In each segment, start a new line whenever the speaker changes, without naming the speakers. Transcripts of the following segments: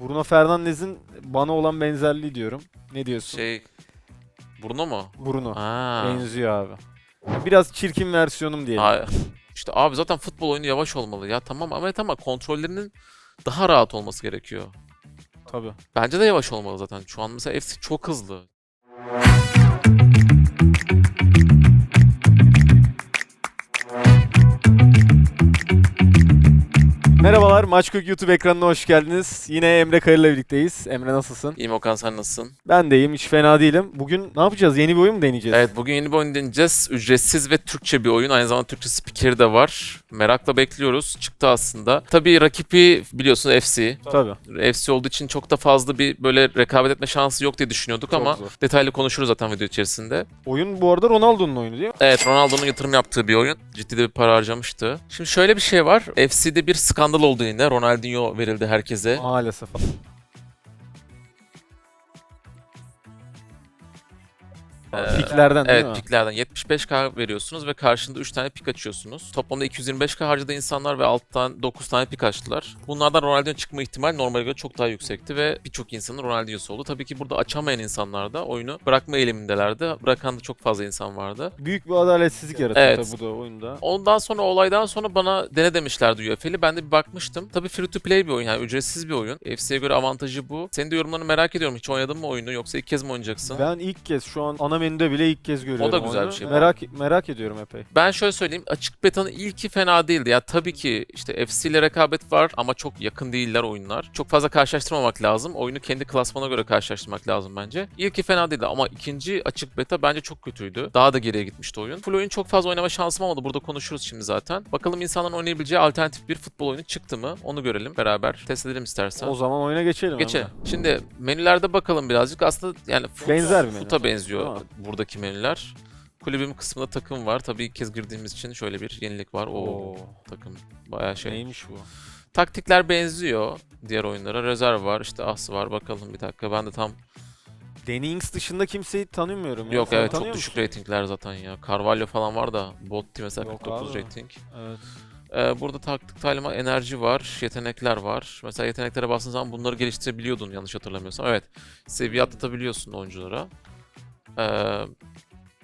Bruno Fernandes'in bana olan benzerliği diyorum. Ne diyorsun?
Şey Bruno mu?
Bruno.
Ha.
Benziyor abi. Biraz çirkin versiyonum diyelim.
Ha, İşte abi zaten futbol oyunu yavaş olmalı ya tamam ama ama kontrollerinin daha rahat olması gerekiyor.
Tabii.
Bence de yavaş olmalı zaten. Şu an mesela FC çok hızlı.
Merhabalar, Maçkök YouTube ekranına hoş geldiniz. Yine Emre Kayır'la birlikteyiz. Emre nasılsın?
İyiyim Okan sen nasılsın?
Ben de iyiyim, hiç fena değilim. Bugün ne yapacağız? Yeni bir oyun mu deneyeceğiz?
Evet bugün yeni bir oyun deneyeceğiz. Ücretsiz ve Türkçe bir oyun. Aynı zamanda Türkçe spikeri de var. Merakla bekliyoruz. Çıktı aslında. Tabii rakibi biliyorsun FC.
Tabii.
FC olduğu için çok da fazla bir böyle rekabet etme şansı yok diye düşünüyorduk
Çok
ama
zor.
detaylı konuşuruz zaten video içerisinde.
Oyun bu arada Ronaldo'nun oyunu değil mi?
Evet Ronaldo'nun yatırım yaptığı bir oyun. Ciddi de bir para harcamıştı. Şimdi şöyle bir şey var. FC'de bir skandal oldu yine. Ronaldinho verildi herkese.
Maalesef.
Ee,
Piklerden değil
Evet
mi?
piklerden 75k veriyorsunuz ve karşında 3 tane pik açıyorsunuz. Toplamda 225k harcadı insanlar ve 6 tane 9 tane pik açtılar. Bunlardan Ronaldinho çıkma ihtimali normale göre çok daha yüksekti ve birçok insanın Ronaldinho'su oldu. Tabii ki burada açamayan insanlar da oyunu bırakma eğilimindelerdi. Bırakan da çok fazla insan vardı.
Büyük bir adaletsizlik yaratıyor
Evet.
tabii bu da oyunda.
Ondan sonra olaydan sonra bana dene demişlerdi UEFA'li. Ben de bir bakmıştım. Tabii free to play bir oyun yani ücretsiz bir oyun. FC'ye göre avantajı bu. Senin de yorumlarını merak ediyorum. Hiç oynadın mı oyunu yoksa ilk kez mi oynayacaksın? Ben
ilk kez şu an ana menüde bile ilk kez görüyorum
güzel
oyunu.
bir şey.
Merak merak ediyorum epey.
şöyle söyleyeyim. Açık beta'nın ilki fena değildi. Ya tabii ki işte FC ile rekabet var ama çok yakın değiller oyunlar. Çok fazla karşılaştırmamak lazım. Oyunu kendi klasmana göre karşılaştırmak lazım bence. İlki fena değildi ama ikinci açık beta bence çok kötüydü. Daha da geriye gitmişti oyun. Full oyun çok fazla oynama şansım olmadı. Burada konuşuruz şimdi zaten. Bakalım insanların oynayabileceği alternatif bir futbol oyunu çıktı mı? Onu görelim. Beraber test edelim istersen.
O zaman oyuna geçelim.
Geçelim.
Emre.
Şimdi menülerde bakalım birazcık. Aslında yani fut-
Benzer bir menü.
Futa benziyor
Değil
buradaki menüler. Kulübüm kısmında takım var. Tabii ilk kez girdiğimiz için şöyle bir yenilik var. Oo,
Oo.
takım bayağı şey.
Neymiş bu?
Taktikler benziyor diğer oyunlara. Rezerv var, işte as var. Bakalım bir dakika. Ben de tam
Dennings dışında kimseyi tanımıyorum. ya.
yok
Sen
evet çok
tanıyor
düşük
musun?
ratingler zaten ya. Carvalho falan var da Botti mesela
Yok
49
abi.
rating.
Evet.
Ee, burada taktik talimat enerji var, yetenekler var. Mesela yeteneklere bastığın zaman bunları geliştirebiliyordun yanlış hatırlamıyorsam. Evet. Seviye atlatabiliyorsun oyunculara. Ee,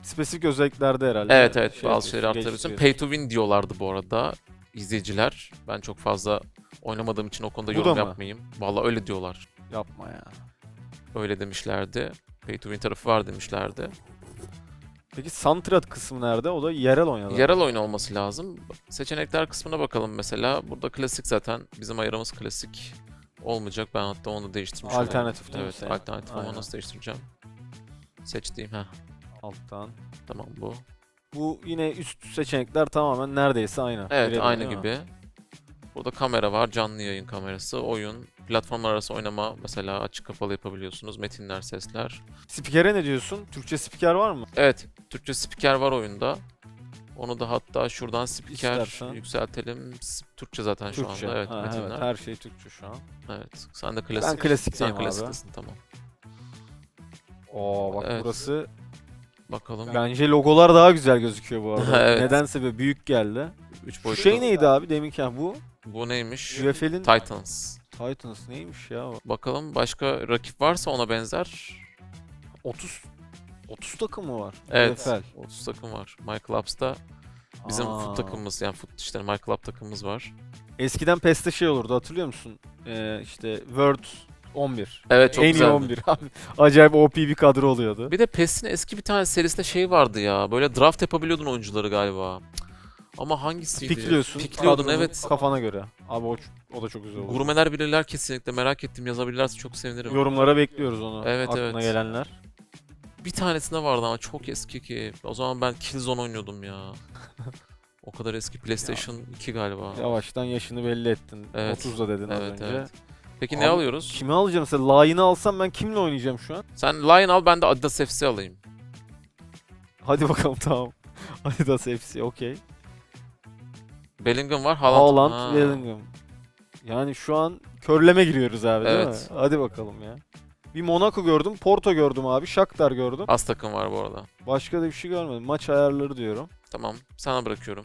Spesifik özelliklerde herhalde.
Evet evet
Şey
bazı şeyleri
geliştiriyorsun.
Pay to win diyorlardı bu arada izleyiciler. Ben çok fazla oynamadığım için o konuda
Bu
yorum
mı?
yapmayayım. Vallahi öyle diyorlar.
Yapma ya.
Öyle demişlerdi. Pay to win tarafı var demişlerdi.
Peki Santrat kısmı nerede? O da yerel oynadı.
Yerel oyun olması lazım. Seçenekler kısmına bakalım mesela. Burada klasik zaten. Bizim ayarımız klasik olmayacak. Ben hatta onu değiştirmiş olayım.
Alternatif değil mi
Evet
senin?
alternatif ama
Aynen.
nasıl değiştireceğim? Seçtiğim ha
Alttan.
tamam bu.
Bu yine üst seçenekler tamamen neredeyse aynı.
Evet
Birebir,
aynı
değil mi?
gibi. Burada kamera var, canlı yayın kamerası, oyun, platformlar arası oynama mesela açık kapalı yapabiliyorsunuz, metinler, sesler.
Spikere ne diyorsun? Türkçe spiker var mı?
Evet, Türkçe spiker var oyunda. Onu da hatta şuradan spiker
İstersen.
yükseltelim. Türkçe zaten şu
Türkçe.
anda. Evet,
Ha,
metinler.
evet,
Evet,
her şey Türkçe şu an.
Sen de klasik.
Ben klasikteyim
Sen
abi.
klasiktesin tamam.
Oo bak
Evet.
burası
Bakalım.
bence logolar daha güzel gözüküyor bu arada.
Evet.
Nedense böyle büyük geldi.
3
Şu
boyutlu.
şey neydi abi deminki ha, bu?
Bu neymiş?
UFL'in
Titans.
Titans neymiş ya? o?
Bakalım başka rakip varsa ona benzer.
30 30 takım mı var?
Evet.
UFL.
30 takım var. My Clubs'ta bizim
Aa.
fut takımımız yani fut işte My Club takımımız var.
Eskiden PES'te şey olurdu hatırlıyor musun? Ee, işte World 11.
Evet çok
en iyi
güzeldi.
11 abi. Acayip OP bir kadro oluyordu.
Bir de PES'in eski bir tane serisinde şey vardı ya. Böyle draft yapabiliyordun oyuncuları galiba. Ama hangisiydi?
Pikliyorsun.
Pikliyordun evet.
Kafana göre. Abi o, o da çok güzel olur.
Gurmeler bilirler kesinlikle. Merak ettim yazabilirlerse çok sevinirim.
Yorumlara bekliyoruz onu.
Evet,
Aklına
evet.
gelenler.
Bir tanesinde vardı ama çok eski ki. O zaman ben Killzone oynuyordum ya. o kadar eski. PlayStation 2 galiba.
Yavaştan yaşını belli ettin.
Evet.
30 da dedin az
Evet
önce.
evet. Peki
Abi,
ne alıyoruz?
Kimi alacağım mesela? Line'ı alsam ben kimle oynayacağım şu an?
Sen Lion al ben de Adidas FC alayım.
Hadi bakalım tamam. Adidas FC okey.
Bellingham var. Haaland.
Haaland,
Ha.
Bellingham. Yani şu an körleme giriyoruz abi değil
Evet.
mi? Hadi bakalım ya. Bir Monaco gördüm, Porto gördüm abi, Shakhtar gördüm.
Az takım var bu arada.
Başka da bir şey görmedim. Maç ayarları diyorum.
Tamam. Sana bırakıyorum.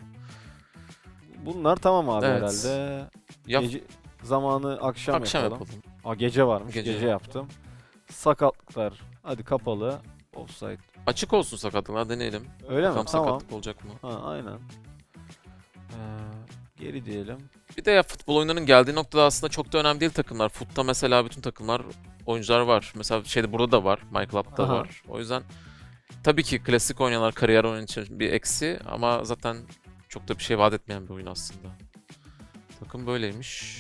Bunlar tamam abi
Evet.
herhalde.
Yap.
Gece zamanı akşam,
Akşam
yapalım.
yapalım.
Aa gece varmış.
Gece.
Gece, yaptım. Sakatlıklar. Hadi kapalı. Offside.
Açık olsun sakatlıklar deneyelim.
Öyle mi?
Bakalım
Tamam.
sakatlık olacak mı?
Ha aynen. Ee, geri diyelim.
Bir de ya futbol oyunlarının geldiği noktada aslında çok da önemli değil takımlar. Futta mesela bütün takımlar oyuncular var. Mesela şeyde burada da var. MyClub'da
Aha.
var. O yüzden tabii ki klasik oynayanlar kariyer oyun için bir eksi ama zaten çok da bir şey vaat etmeyen bir oyun aslında. Takım böyleymiş.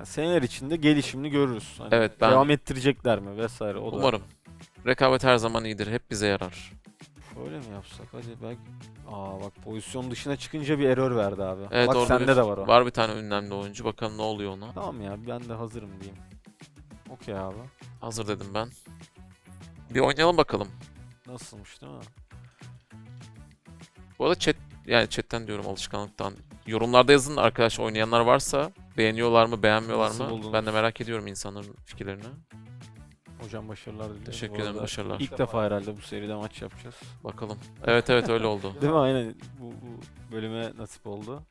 Ya seneler içinde gelişimini görürüz. Hani
Evet, ben-
Devam ettirecekler mi vesaire. O da
Umarım. Rekabet her zaman iyidir. Hep bize yarar.
Şöyle mi yapsak? Hadi belki... Aa bak pozisyon dışına çıkınca bir error verdi abi.
Evet
bak sende
bir,
de var o.
Var bir tane ünlemli oyuncu. Bakalım ne oluyor ona.
Tamam ya ben de hazırım diyeyim. Okey abi.
Hazır dedim ben. Bir oynayalım bakalım.
Nasılmış değil mi?
Bu arada chat yani chatten diyorum alışkanlıktan. Yorumlarda yazın arkadaş oynayanlar varsa beğeniyorlar mı beğenmiyorlar
Nasıl
mı?
buldunuz?
Ben de merak ediyorum insanların fikirlerini.
Hocam başarılar dilerim.
Teşekkür
Bu
ederim,
arada
başarılar.
İlk defa herhalde bu seride maç yapacağız.
Bakalım. Evet evet öyle oldu.
Değil mi? Aynen bu, bu bölüme nasip oldu.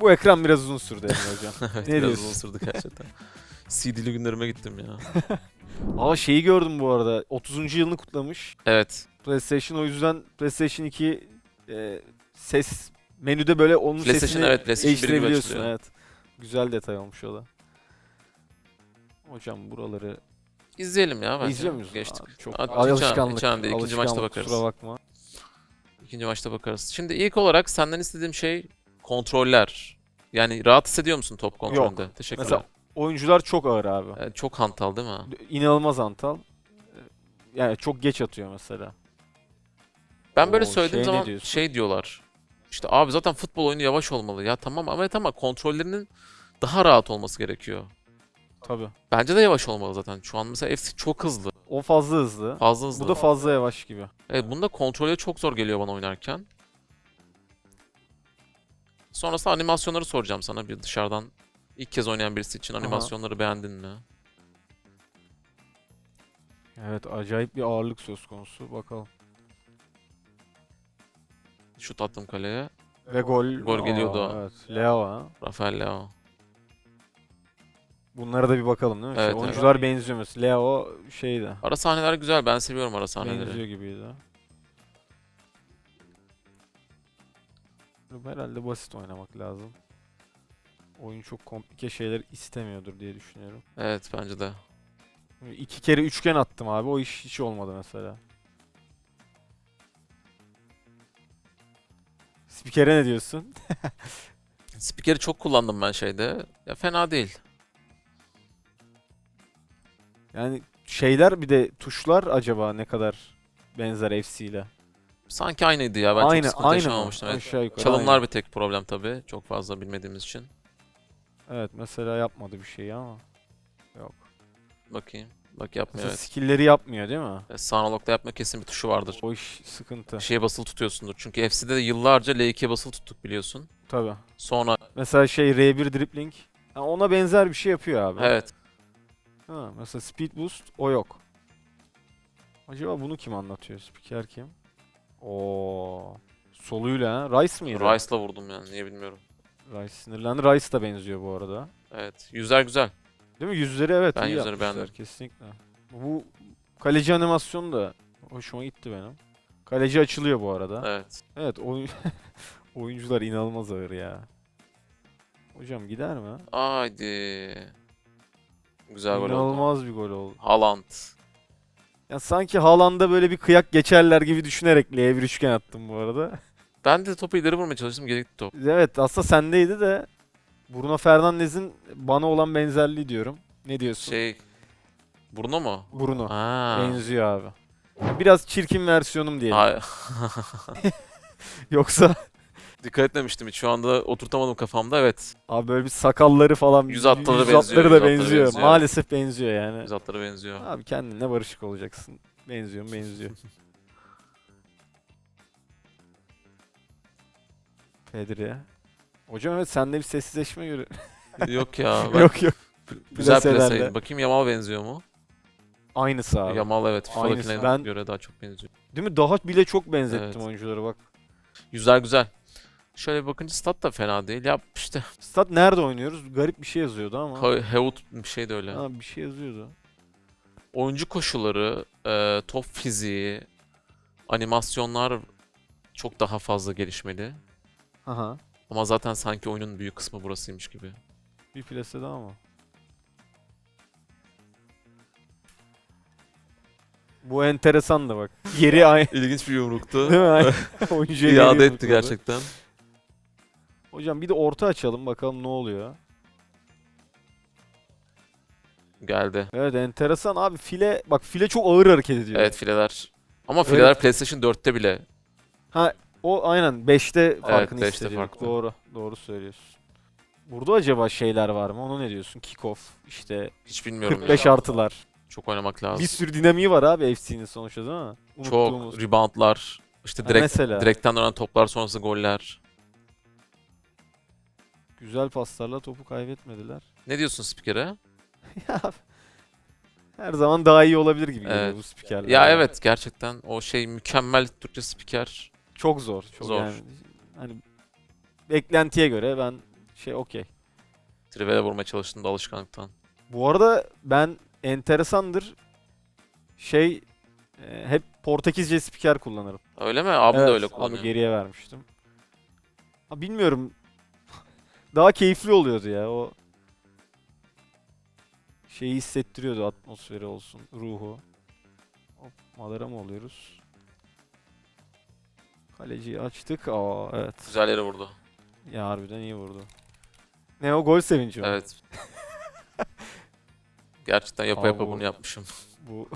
Bu ekran biraz uzun sürdü Emre hocam.
evet,
Ne
biraz
diyorsun?
uzun sürdü gerçekten. CD'li günlerime gittim ya.
Aa şeyi gördüm bu arada. 30. yılını kutlamış.
Evet.
PlayStation o yüzden PlayStation 2 e, ses menüde böyle onun
PlayStation,
sesini
evet, PlayStation bir gibi
değiştirebiliyorsun.
açılıyor.
Evet. Güzel detay olmuş o da. Hocam buraları
İzleyelim ya bence.
izliyor muyuz?
Geçtik.
Aa, Çok
Hadi,
alışkanlık.
hiç önemli değil. İkinci maçta bakarız.
Kusura bakma.
İkinci maçta bakarız. Şimdi ilk olarak senden istediğim şey kontroller. Yani rahat hissediyor musun top kontrolünde? Teşekkürler.
Mesela oyuncular çok ağır abi.
Evet, çok hantal değil mi?
İnanılmaz antal. Yani çok geç atıyor mesela.
Ben böyle
Oo,
söylediğim
şey
zaman şey diyorlar. İşte abi zaten futbol oyunu yavaş olmalı. Ya tamam ama ama kontrollerinin daha rahat olması gerekiyor.
Tabii.
Bence de yavaş olmalı zaten. Şu an mesela FC çok hızlı.
O fazla hızlı.
Fazla hızlı.
Bu da fazla yavaş gibi.
Evet bunda kontrolü çok zor geliyor bana oynarken. Sonrasında animasyonları soracağım sana bir dışarıdan. ilk kez oynayan birisi için animasyonları beğendin mi?
Evet acayip bir ağırlık söz konusu. Bakalım.
Şut attım kaleye.
Ve gol.
Gol geliyordu
Aa. Evet. Leo ha.
Rafael Leao.
Bunlara da bir bakalım değil mi? Şey,
Evet, evet.
oyuncular benziyor mesela. Leo şeydi.
Ara sahneler güzel. Ben seviyorum ara sahneleri.
Benziyor gibiydi. Herhalde basit oynamak lazım. Oyun çok komplike şeyler istemiyordur diye düşünüyorum.
Evet bence de.
İki kere üçgen attım abi. O iş hiç olmadı mesela. Spikere ne diyorsun?
Spikeri çok kullandım ben şeyde. Ya fena değil.
Yani şeyler bir de tuşlar acaba ne kadar benzer FC ile?
Sanki aynıydı ya. Ben
aynı,
çok sıkıntı
aynı mı?
yaşamamıştım. Evet.
Aşağı yukarı
Çalımlar
aynı.
bir tek problem tabii. Çok fazla bilmediğimiz için.
Evet mesela yapmadı bir şey ama. Yok.
Bakayım. Bak yapmıyor
Mesela
evet.
skill'leri yapmıyor değil mi?
evet. Sağ analogda yapma kesin bir tuşu vardır.
O iş sıkıntı.
Şeye basılı tutuyorsundur. Çünkü FC'de de yıllarca L2'ye basılı tuttuk biliyorsun.
Tabii.
Sonra
Mesela şey R1 dribbling ha, ona benzer bir şey yapıyor abi.
evet.
Ha, mesela speed boost o yok. Acaba bunu kim anlatıyor? Spiker kim? Oo. Soluyla ha. Rice mıydı?
Rice'la vurdum yani niye bilmiyorum.
Rice sinirlendi. Rice da benziyor bu arada.
Evet. Yüzler güzel.
Değil mi? Yüzleri evet
Ben
iyi
yüzleri
yapmışlar
beğendim.
kesinlikle. Bu kaleci animasyonu da hoşuma gitti benim. Kaleci açılıyor bu arada.
Evet.
Evet oyun oyuncular inanılmaz ağır ya. Hocam gider mi?
Haydi. Güzel gol oldu.
İnanılmaz bir gol oldu.
Haaland.
Ya sanki Haaland'a böyle bir kıyak geçerler gibi düşünerek L'ye bir üçgen attım bu arada.
Ben de topu ileri vurmaya çalıştım. Gitti top.
Evet aslında sendeydi de Bruno Fernandes'in bana olan benzerliği diyorum. Ne diyorsun?
Şey... Bruno mu?
Bruno.
Aa.
Benziyor abi. Biraz çirkin versiyonum diyelim.
Ay-
Yoksa
Dikkat etmemiştim hiç. Şu anda oturtamadım kafamda. Evet.
abi böyle bir sakalları falan
Yüz hatları
yüz hatları
yüz
da
hatları
benziyor.
benziyor.
Maalesef benziyor yani.
Zatlara benziyor.
Abi kendine barışık olacaksın. Benziyor benziyor. Pedri. Hocam evet sende bir sessizleşme göre.
yok ya. Ben
yok yok.
güzel plaseydi. Bakayım Yamal benziyor mu?
Aynısı abi.
Yamal evet. FIFA'dakine
Ben-
göre daha çok benziyor.
Değil mi? Daha bile çok benzettim
Evet.
oyuncuları bak.
Yüzler güzel. Şöyle bir bakınca stat da fena değil. Ya işte
Stat nerede oynuyoruz? Garip bir şey yazıyordu ama.
Heut bir şey de öyle.
Ha, bir şey yazıyordu.
Oyuncu koşulları, e, top fiziği, animasyonlar çok daha fazla gelişmeli.
Aha.
Ama zaten sanki oyunun büyük kısmı burasıymış gibi.
Bir plase daha mı? Bu enteresan da bak. Yeri aynı.
İlginç bir yumruktu.
Değil mi? Aynı. Oyuncuya
İade etti gerçekten.
Hocam bir de orta açalım bakalım ne oluyor.
Geldi.
Evet enteresan abi file bak file çok ağır hareket ediyor.
Evet fileler. Ama
Evet.
fileler PlayStation 4'te bile.
O aynen 5'te farkını
beşte
hissediyorduk.
farklı.
Doğru. Doğru söylüyorsun. Burada acaba şeyler var mı? Onu ne diyorsun? Kick-off, işte
Hiç bilmiyorum
45
ya.
artılar.
Çok oynamak lazım.
Bir sürü dinamiği var abi FC'nin sonuçta değil mi? Unuttuğumuz.
Çok reboundlar. işte
Ha,
direkt
mesela.
direkten dönen toplar sonrası goller.
Güzel paslarla topu kaybetmediler.
Ne diyorsun spikere?
Ya, Her zaman daha iyi olabilir gibi geliyor
Evet.
bu spikerler.
Ya evet gerçekten o şey mükemmel Türkçe spiker.
Çok zor. Çok
Zor.
Yani, hani beklentiye göre ben şey okey.
Trivele vurmaya çalıştığında alışkanlıktan.
Bu arada ben enteresandır şey e, hep Portekizce spiker kullanırım.
Öyle mi? Abim de öyle kullanıyor.
geriye vermiştim. Ha, bilmiyorum. Daha keyifli oluyordu ya o şeyi hissettiriyordu atmosferi olsun, ruhu. Hop, Madara mı oluyoruz? Kaleciyi açtık. Aa evet.
Güzel yere vurdu.
Ya harbiden iyi vurdu. Ne o gol sevinci mi?
Evet. Gerçekten yapa
Abi
yapa
bu-
bunu yapmışım.
Bu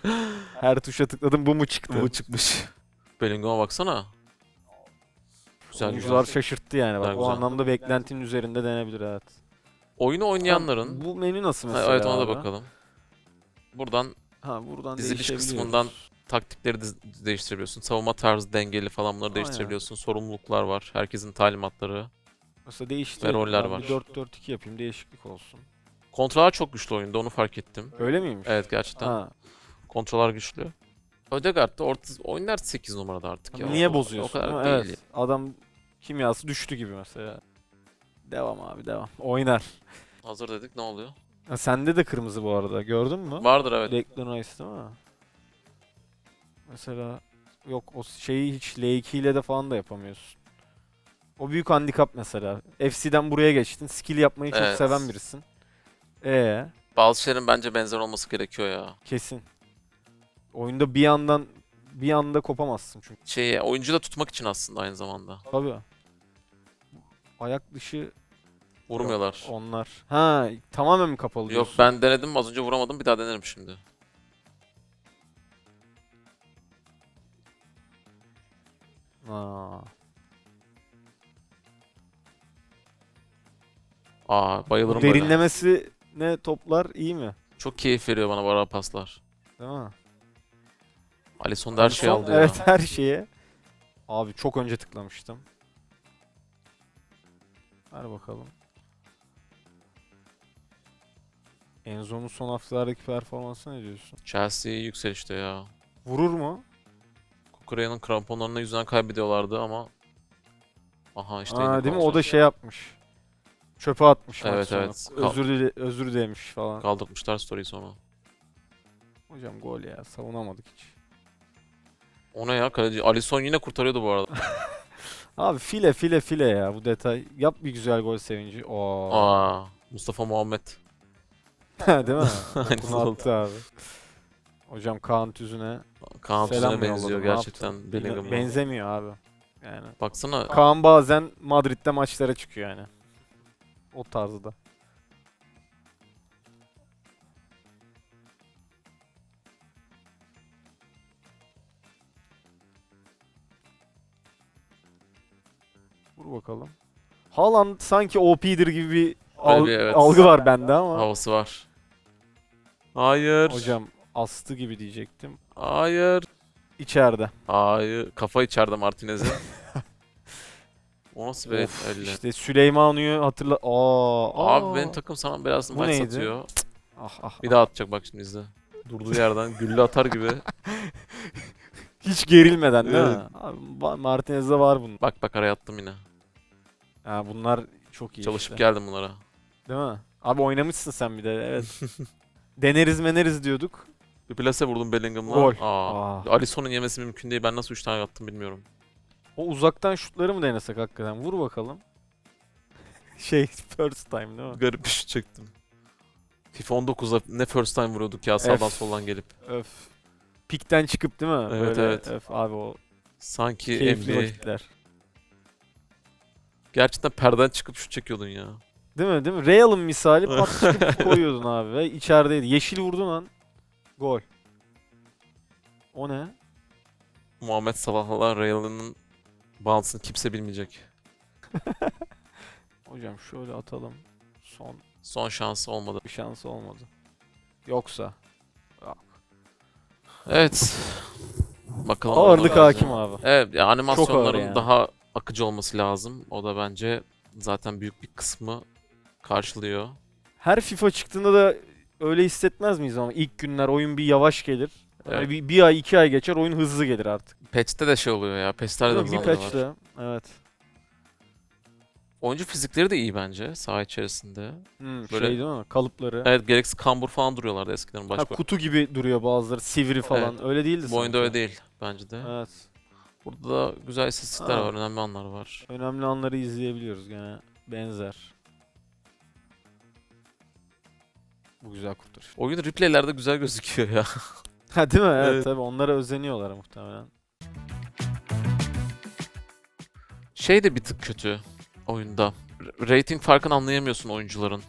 her tuşa tıkladım bu mu çıktı?
Bu çıkmış. Bellingham'a baksana. Güzel
Oyuncular
güzel.
şaşırttı yani. Bak,
Güzel,
o
güzel.
anlamda beklentinin üzerinde denebilir evet.
Oyunu oynayanların...
Bu menü nasıl
Ha,
mesela?
evet ona da
abi?
bakalım. Buradan
Ha buradan
Diziliş kısmından taktikleri diz- değiştirebiliyorsun. Savunma tarzı dengeli falan bunları
Aynen.
değiştirebiliyorsun. Sorumluluklar var. Herkesin talimatları.
Mesela değiştirelim.
Ve roller
Ben
var.
Bir 4-4-2 yapayım değişiklik olsun.
Kontroller çok güçlü oyunda onu fark ettim.
Öyle miymiş?
Evet gerçekten.
Ha.
Kontroller güçlü. Ödegaard da orta, oynar 8 numarada artık ya.
Niye
O-
bozuyorsun?
O kadar
Ama
değil.
Evet. Adam kimyası düştü gibi mesela. Devam abi devam. Oynar.
Hazır dedik ne oluyor?
Ha, sende de kırmızı bu arada. Gördün mü?
Vardır evet.
Declan Rice değil mi? Mesela yok o şeyi hiç L2 ile de falan da yapamıyorsun. O büyük handikap mesela. FC'den buraya geçtin. Skill yapmayı çok
Evet.
seven birisin. Ee,
Bazı şeylerin bence benzer olması gerekiyor ya.
kesin. Oyunda bir yandan bir anda kopamazsın çünkü.
Şeyi oyuncu da tutmak için aslında aynı zamanda.
Tabii. Ayak dışı
Vurmuyorlar.
onlar. Ha, tamamen mi kapalı
Yok
diyorsun?
ben denedim az önce vuramadım bir daha denerim şimdi.
Aa.
Aa bayılırım böyle.
derinlemesi ne toplar iyi mi?
Çok keyif veriyor bana bu ara paslar.
Değil mi?
Alisson da her şeyi aldı ya.
Evet her şeye. Abi çok önce tıklamıştım. Ver bakalım. Enzo'nun son haftalardaki performansı ne diyorsun?
Chelsea yükselişte ya.
Vurur mu?
Kukurea'nın kramponlarına yüzünden kaybediyorlardı ama Aha işte
Aa, değil mi? O da şey yapmış. Çöpe atmış maç
Evet,
sonu.
evet. Kal-
Özür dile özür demiş falan.
kaldırmışlar story'i sonra.
Hocam gol ya. Savunamadık hiç.
O ne ya kaleci? Alisson yine kurtarıyordu bu arada.
Abi file file file ya bu detay. Yap bir güzel gol sevinci. Oo.
Aa, Mustafa Muhammed.
değil mi? Bunu attı abi. Hocam Kaan Tüzün'e
Kaan
selam
Tüzün'e benziyor
yolladı, ne
gerçekten
yaptı?
Bellingham'a.
Benzemiyor abi. Yani
Baksana
Kaan bazen Madrid'de maçlara çıkıyor yani. O tarzda. Vur bakalım. Haaland sanki OP'dir gibi bir al-
evet.
algı var bende ama.
havası var. Hayır.
Hocam astı gibi diyecektim.
Hayır.
İçeride.
Hayır. Kafa içeride Martinez'in. o nasıl bir
Of,
elle?
işte Süleymanu'yu hatırla. Aa,
Abi
aa.
benim takım sana biraz
Bu
maç
neydi?
satıyor.
Ah, ah,
Bir daha atacak bak şimdi izle. Durduğu yerden gülle atar gibi.
Hiç gerilmeden değil mi?
Evet.
Abi, Martinez'de var bunun.
Bak bak araya attım yine.
Ha bunlar çok iyi
Çalışıp
işte.
geldim bunlara.
Değil mi? Abi oynamışsın sen bir de evet. Deneriz meneriz diyorduk.
Bir plase vurdum Bellingham'la.
Gol.
Aa.
Aa.
Alisson'un yemesi mümkün değil. Ben nasıl 3 tane attım bilmiyorum.
O uzaktan şutları mı denesek hakikaten? Vur bakalım. şey first time değil mi?
Garip bir şut çektim. FIFA 19'da ne first time vuruyorduk ya sağdan
F.
soldan gelip.
Öf. Pikten çıkıp değil mi?
Evet,
Böyle,
evet.
Öf abi o
Sanki
keyifli
NBA.
vakitler.
Gerçekten perden çıkıp şut çekiyordun ya.
Değil mi? Değil mi? Real'ın misali pat çıkıp koyuyordun abi ve içerideydi. Yeşil vurdun lan. Gol. O ne?
Muhammed Salah'la Real'ın bağlantısını kimse bilmeyecek.
Hocam şöyle atalım. Son
Son şansı olmadı.
bir şansı olmadı. Yoksa. Yok.
Evet. Bakalım.
Ağırlık hakim abi.
Evet ya animasyonların
yani.
daha akıcı olması lazım. O da bence zaten büyük bir kısmı karşılıyor.
Her FIFA çıktığında da öyle hissetmez miyiz ama ilk günler oyun bir yavaş gelir. Yani
Evet.
bir, bir ay iki ay geçer oyun hızlı gelir artık.
Patch'te de şey oluyor ya. Patch'lerde de
bir patch'te. Evet.
Oyuncu fizikleri de iyi bence saha içerisinde.
Hmm,
Böyle-
Şey değil mi? Kalıpları.
Evet gereksiz kambur falan duruyorlardı eskiden
Ha,
başka.
kutu gibi duruyor bazıları. Sivri falan. Öyle değildi
Bu oyunda öyle değil bence de.
Evet.
Burada da güzel istatistikler var, önemli anlar var.
Önemli anları izleyebiliyoruz gene. Benzer. Bu güzel kurtarış.
Oyun replaylerde güzel gözüküyor ya.
Ha değil mi? Evet,
Evet.
tabii onlara özeniyorlar muhtemelen.
Şey de bir tık kötü oyunda. R- Rating farkını anlayamıyorsun oyuncuların.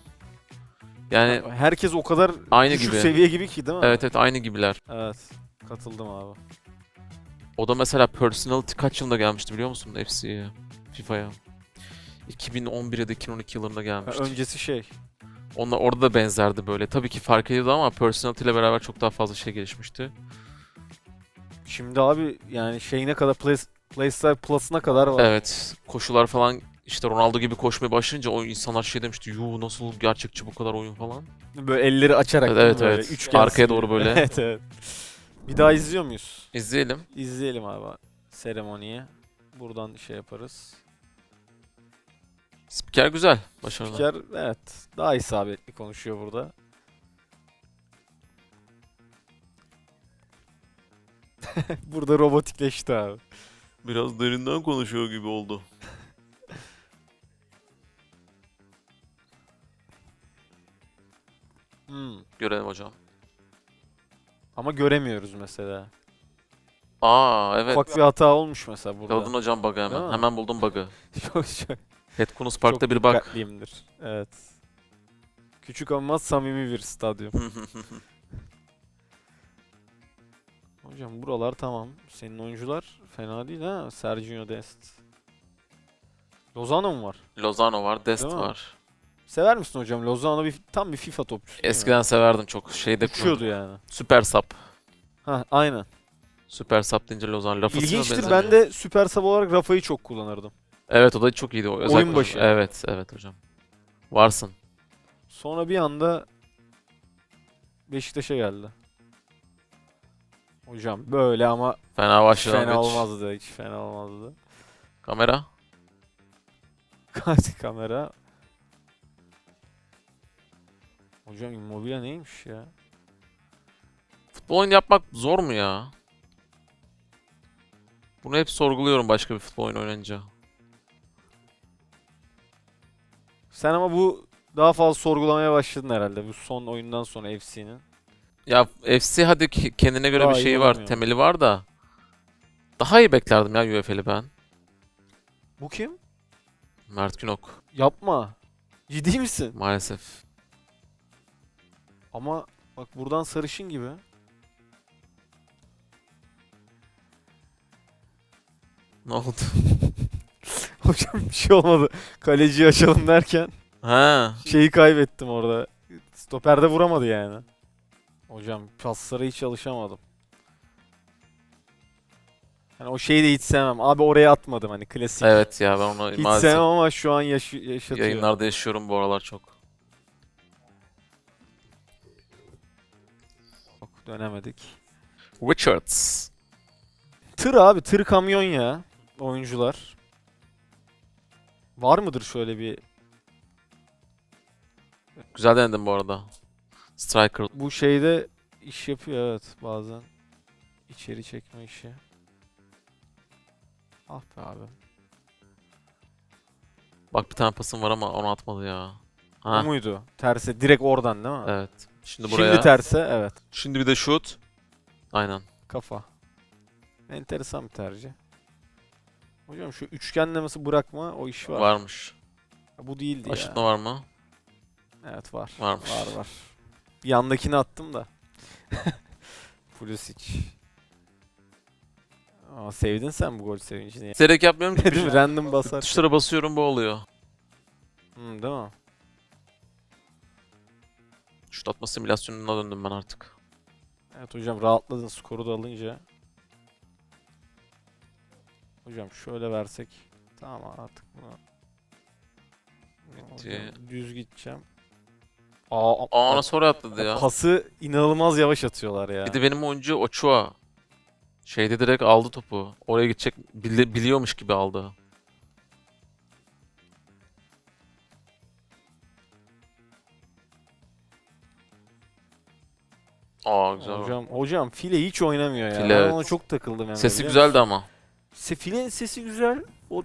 Yani
Herkes o kadar
aynı gibi.
seviye gibi ki değil mi?
Evet evet aynı gibiler.
Evet. Katıldım abi.
O da mesela personality kaç yılında gelmişti biliyor musun FC'ye? FIFA'ya. 2011 ya da 2012 yıllarında
Ha,
gelmişti.
öncesi şey.
Onlar orada da benzerdi böyle. Tabii ki fark ediyordu ama personality ile beraber çok daha fazla şey gelişmişti.
Şimdi abi yani şeyine kadar Play, PlayStation Plus'ına kadar var.
Evet. Koşular falan işte Ronaldo gibi koşmaya başlayınca o insanlar şey demişti. Yuh nasıl gerçekçi bu kadar oyun falan.
Böyle elleri açarak
Evet evet.
böyle
evet. Arkaya doğru böyle.
evet evet. Bir daha izliyor muyuz?
İzleyelim.
İzleyelim abi seremoniyi. Buradan şey yaparız.
Spiker güzel. Başarılı.
Spiker evet daha isabetli konuşuyor burada. burada robotikleşti abi.
Biraz derinden konuşuyor gibi oldu.
Hmm.
Görelim hocam.
Ama göremiyoruz mesela.
Aa evet.
Ufak bir hata olmuş mesela burada.
Yakaladın hocam bug'ı
Değil
hemen.
mi?
Hemen buldum bug'ı.
çok çok,
Headkunus Park'ta bir bug.
dikkatliyimdir. Evet. Küçük ama samimi bir stadyum. Hocam buralar tamam. Senin oyuncular fena değil ha. Sergio Dest. Lozano mu var?
Lozano var, Dest
Değil mi?
var.
Sever misin hocam? Lozano bir, tam bir FIFA topçusu. değil mi?
Eskiden severdim çok. Şeyde
uçuyordu yani.
Süper sap.
Ha aynen.
Süper sap deyince Lozano lafı
İlginçtir ben de süper sub olarak Rafa'yı çok kullanırdım.
Evet o da çok iyiydi. o. Özellikle
Oyun başı.
Evet evet hocam. Varsın.
Sonra bir anda Beşiktaş'a geldi. Hocam böyle ama
Fena
hiç
başlangıç.
fena olmazdı. Hiç fena olmazdı.
Kamera.
Kaç kamera. Hocam Immobile neymiş ya?
Futbol oyunu yapmak zor mu ya? Bunu hep sorguluyorum başka bir futbol oyunu oynayınca.
Sen ama bu daha fazla sorgulamaya başladın herhalde bu son oyundan sonra FC'nin.
Ya FC hadi kendine göre
Daha
bir şeyi var, temeli var da. Daha iyi beklerdim ya UEF'li ben.
Bu kim?
Mert Günok
Yapma. Ciddi misin?
maalesef.
Ama bak buradan sarışın gibi.
Ne oldu?
Hocam bir şey olmadı. Kaleciyi açalım derken
ha.
şeyi kaybettim orada. Stoperde vuramadı yani. Hocam paslara hiç alışamadım. Hani o şeyi de hiç sevmem. Abi oraya atmadım hani klasik.
Evet ya ben onu
Hiç
maalesef
sevmem ama şu an yaş yaşatıyor.
yayınlarda yaşıyorum bu aralar çok.
Dönemedik.
Richards.
Tır abi tır kamyon ya oyuncular. Var mıdır şöyle bir
Güzel denedin bu arada. Striker.
bu şeyde iş yapıyor evet bazen. içeri çekme işi. Ah be abi.
Bak bir tane pasım var ama onu atmadı ya.
Bu
Ha,
muydu? Terse direkt oradan değil mi?
evet. Şimdi buraya.
Şimdi terse evet.
Şimdi bir de şut. Aynen.
Kafa. Enteresan bir tercih. Hocam şu üçgenlemesi bırakma o iş var.
Varmış.
Ya Bu değildi ya.
Aşıtma var mı?
Evet var.
Varmış.
Var var. Yandakini attım da. Pulisic. Aa, sevdin sen bu gol sevincini.
İsteyerek yapmıyorum ki.
Değil mi? Random basar.
Tuşlara basıyorum bu oluyor.
Hı, değil mi?
Şut atma simülasyonuna döndüm ben artık.
Evet hocam rahatladın skoru da alınca. Hocam şöyle versek. Tamam artık bunu.
Bitti.
Hocam düz gideceğim. Aa,
Aa nasıl oraya atladı ya?
Pası inanılmaz yavaş atıyorlar ya.
Bir de benim oyuncu Ochoa. Şeyde direkt aldı topu. Oraya gidecek bili- biliyormuş gibi aldı. Aa güzel. Hocam,
Hocam, file hiç oynamıyor ya.
File,
ben
evet.
ona çok takıldım Emre.
Sesi
biliyor
güzeldi ama.
Se, filenin sesi güzel. O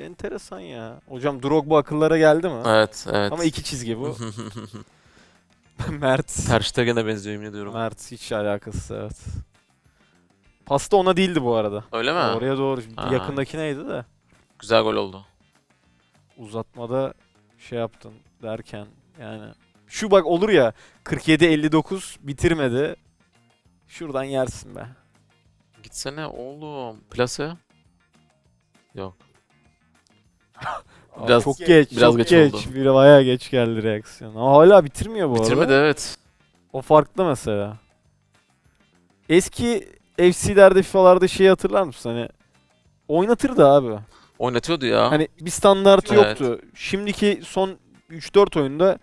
enteresan ya. Hocam Drogba akıllara geldi mi?
Evet, evet.
Ama iki çizgi bu. Mert.
Ter Stegen'e benziyor yemin ediyorum.
Mert hiç alakası evet. Pasta ona değildi bu arada.
Öyle mi?
Oraya doğru.
Ha.
Yakındaki neydi de.
Güzel gol oldu.
Uzatmada şey yaptın derken yani. Şu bak olur ya 47-59 bitirmedi. Şuradan yersin be.
Gitsene oğlum. Plase. Yok.
Aa,
Biraz-
çok geç.
biraz
çok
geç
geç.
oldu.
Bir bayağı geç geldi reaksiyon. Ama hala bitirmiyor bu
Bitirmedi
arada.
evet.
O farklı mesela. Eski FC'lerde FIFA'larda şeyi hatırlar mısın? Hani oynatırdı abi.
Oynatıyordu ya.
Hani bir standartı
Evet.
yoktu. Şimdiki son 3-4 oyunda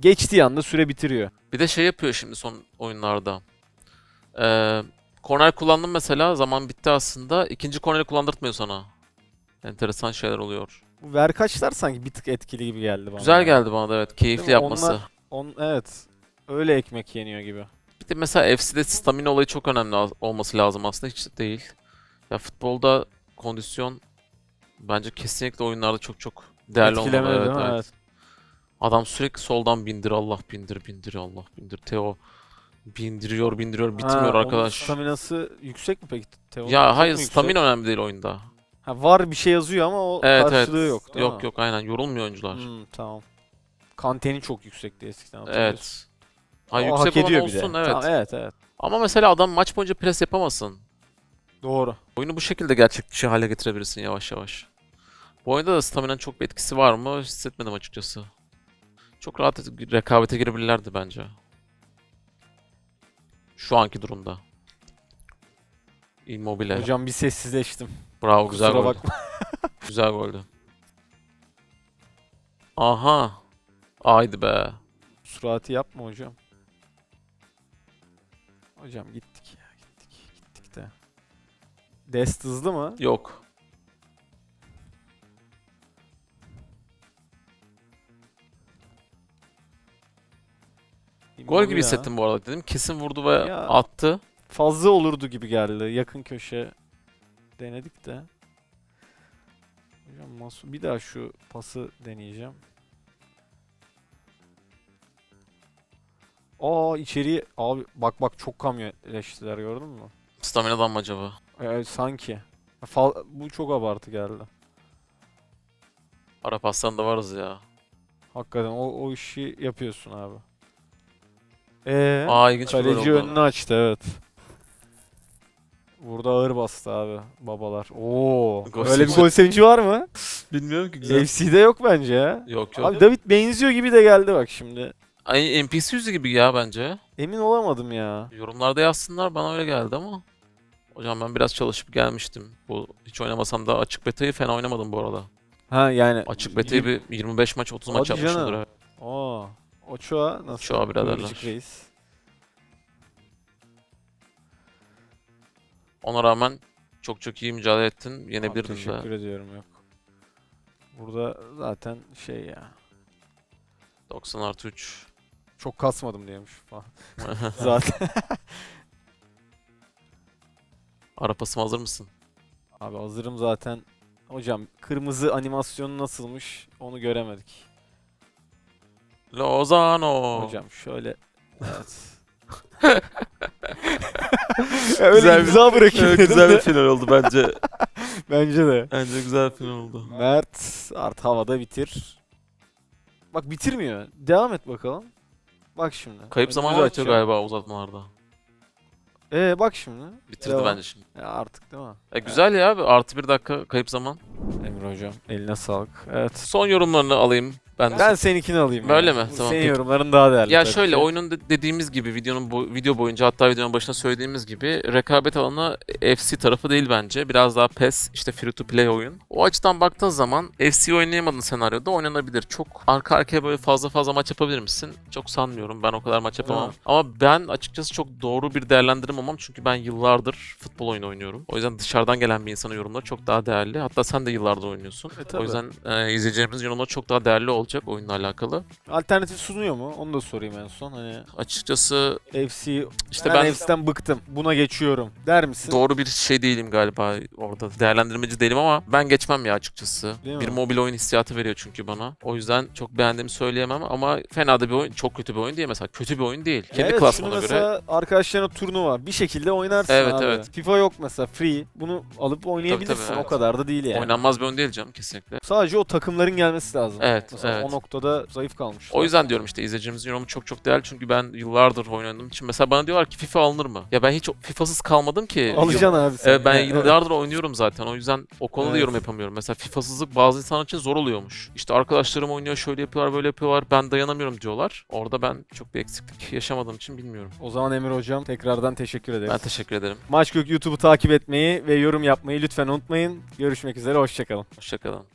geçtiği anda süre bitiriyor.
Bir de şey yapıyor şimdi son oyunlarda. Ee, korner kullandım mesela zaman bitti aslında. İkinci korneri kullandırtmıyor sana. Enteresan şeyler oluyor.
Bu verkaçlar sanki bir tık etkili gibi geldi bana.
Güzel geldi bana da evet. Keyifli
Değil mi?
yapması.
Onlar- On, evet. Öyle ekmek yeniyor gibi.
Bir de mesela FC'de stamina olayı çok önemli olması lazım aslında. Hiç değil. Ya futbolda kondisyon bence kesinlikle oyunlarda çok çok değerli olmalı. Evet, evet.
Evet.
Adam sürekli soldan bindir Allah bindir bindir Allah bindir. Teo bindiriyor bindiriyor bitmiyor arkadaş.
Staminası yüksek mi peki? Teo?
Ya hayır stamina önemli değil oyunda.
Ha, var bir şey yazıyor ama o
Evet
karşılığı
evet.
yok değil
yok
mi?
yok aynen yorulmuyor oyuncular.
Hmm, tamam. Kante'nin çok yüksekti eskiden.
Evet. Ha
O
yüksek
hak ediyor
olsun
bir de.
evet.
Tamam, evet evet.
Ama mesela adam maç boyunca pres yapamasın.
Doğru.
Oyunu bu şekilde gerçek dışı hale getirebilirsin yavaş yavaş. Bu oyunda da stamina'nın çok bir etkisi var mı hissetmedim açıkçası. Çok rahat rekabete girebilirlerdi bence. Şu anki durumda. Immobile.
Hocam bir sessizleştim.
Bravo güzel
Kusura
goldü.
bakma.
Güzel goldü. Aha. Haydi be.
Surati yapma hocam. Hocam gittik ya gittik gittik de. Dest hızlı mı?
Yok. Gol gibi
ha.
hissettim bu arada dedim. Kesin vurdu ve
Ya.
attı.
Fazla olurdu gibi geldi. Yakın köşe denedik de. Hocam Masu bir daha şu pası deneyeceğim. Aa içeriye abi bak bak çok kamyonleştiler gördün mü?
Stamina'dan mı acaba?
Ee, sanki. Fal- bu çok abartı geldi.
Ara pastan da varız ya.
Hakikaten o, o işi yapıyorsun abi. Ee,
Aa ilginç bir gol
kaleci
oldu.
önünü açtı evet. Burada ağır bastı abi babalar. Oo.
Gol
Öyle bir
sevinci.
gol sevinci var mı?
Bilmiyorum ki
FC'de yok bence ya.
Yok yok.
Abi David benziyor gibi de geldi bak şimdi.
Ay, NPC yüzü gibi ya bence.
Emin olamadım ya.
Yorumlarda yazsınlar bana öyle geldi ama. Hocam ben biraz çalışıp gelmiştim. Bu hiç oynamasam da açık beta'yı fena oynamadım bu arada.
Ha yani.
Açık beta'yı bir 25 maç 30 maç
Hadi
yapmışımdır.
canım. Oo. Ochoa nasıl?
Ochoa biraderler.
Reis.
Ona rağmen çok çok iyi mücadele ettin.
Abi
Yenebilirdin de.
teşekkür ediyorum yok. Burada zaten şey ya.
90 artı 3.
Çok kasmadım diyormuş falan. zaten.
Arapasım hazır mısın?
Abi hazırım zaten. Hocam kırmızı animasyonu nasılmış onu göremedik.
Lozano.
Hocam şöyle. Evet. Ya Öyle
Güzel bir-
imza bırakayım
Evet,
dedim
güzel
de.
bir final oldu bence.
Bence de.
Bence güzel bir final oldu.
Mert art havada bitir. Bak bitirmiyor. Devam et bakalım. Bak şimdi.
Kayıp
Önümüzü
zaman atıyor
açacağım.
galiba uzatmalarda.
Ee bak şimdi.
Bitirdi
Devam.
bence şimdi.
Ya artık değil mi?
E, güzel ya abi. Artı bir dakika kayıp zaman.
Emre hocam eline sağlık. Evet.
Son yorumlarını alayım. Ben de.
Ben seninkini alayım.
Böyle mi? Tamam,
Senin
peki.
yorumların daha değerli.
Ya
tabii
şöyle
ki.
oyunun de- dediğimiz gibi videonun bu video boyunca hatta videonun başında söylediğimiz gibi rekabet alanı FC tarafı değil bence. Biraz daha PES işte free to play oyun. O açıdan baktığın zaman FC oynayamadığın senaryoda oynanabilir. Çok arka arkaya böyle fazla fazla maç yapabilir misin? Çok sanmıyorum. Ben o kadar maç yapamam.
Evet.
Ama ben açıkçası çok doğru bir değerlendirim olmam çünkü ben yıllardır futbol oyunu oynuyorum. O yüzden dışarıdan gelen bir insanın yorumları çok daha değerli. Hatta sen de yıllardır oynuyorsun.
E, tabii.
o yüzden e, izleyeceğimiz yorumlar çok daha değerli olacak oyunla alakalı.
Alternatif sunuyor mu? Onu da sorayım en son. Hani
Açıkçası
FC
işte
ben,
ben
FC'den bıktım. Buna geçiyorum. Der misin?
doğru bir şey değilim galiba orada. Değerlendirmeci değilim ama ben geçmem ya açıkçası.
Değil
bir
mi?
mobil oyun hissiyatı veriyor çünkü bana. O yüzden çok beğendiğimi söyleyemem ama fena da bir oyun. Çok kötü bir oyun değil mesela. Kötü bir oyun değil. Kendi
evet,
klasmana
şunu
göre.
mesela arkadaşlarına turnuva bir şekilde oynarsın
Evet,
abi.
evet.
FIFA yok mesela free. Bunu alıp oynayabilirsin.
tabii, evet.
O kadar da değil yani.
Oynanmaz bir oyun değil canım kesinlikle.
Sadece o takımların gelmesi lazım.
Evet,
Mesela
evet.
o noktada zayıf kalmış.
O yüzden diyorum işte izleyicimizin yorumu çok çok değerli çünkü ben yıllardır oynadığım için mesela bana diyorlar ki FIFA alınır mı? Ya ben hiç FIFA'sız kalmadım ki.
Alacaksın abi sen.
Evet, ben
Yani.
yıllardır oynuyorum zaten. O yüzden o konuda
Evet.
yorum yapamıyorum. Mesela FIFA'sızlık bazı insanlar için zor oluyormuş. İşte arkadaşlarım oynuyor, şöyle yapıyorlar, böyle yapıyorlar. Ben dayanamıyorum diyorlar. Orada ben çok bir eksiklik yaşamadığım için bilmiyorum.
O zaman Emir hocam tekrardan teşekkür ederiz.
Ben teşekkür ederim.
Maçgök YouTube'u takip etmeyi ve yorum yapmayı lütfen unutmayın. Görüşmek üzere, hoşçakalın.
Hoşçakalın.